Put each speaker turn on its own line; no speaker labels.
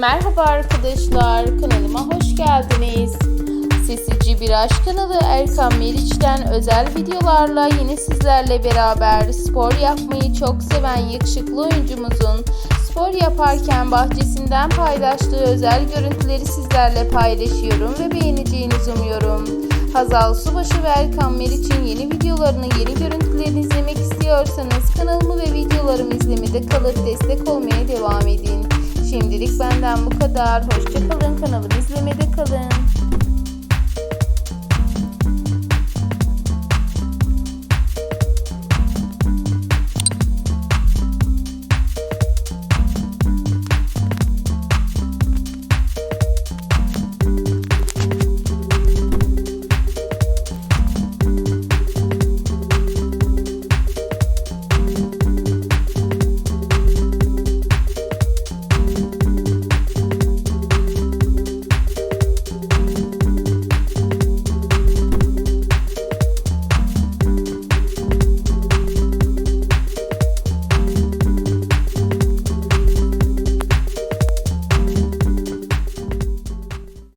Merhaba arkadaşlar, kanalıma hoş geldiniz. Sesici bir aşk kanalı Erkan Meriç'ten özel videolarla yine sizlerle beraber spor yapmayı çok seven yakışıklı oyuncumuzun spor yaparken bahçesinden paylaştığı özel görüntüleri sizlerle paylaşıyorum ve beğeneceğinizi umuyorum. Hazal Subaşı ve Erkan Meriç'in yeni videolarını, yeni görüntülerini izlemek istiyorsanız kanalımı ve videolarımı izlemede kalıp destek olmaya devam edin. Şimdilik benden bu kadar. Hoşçakalın. Kanalımı izlemede kalın.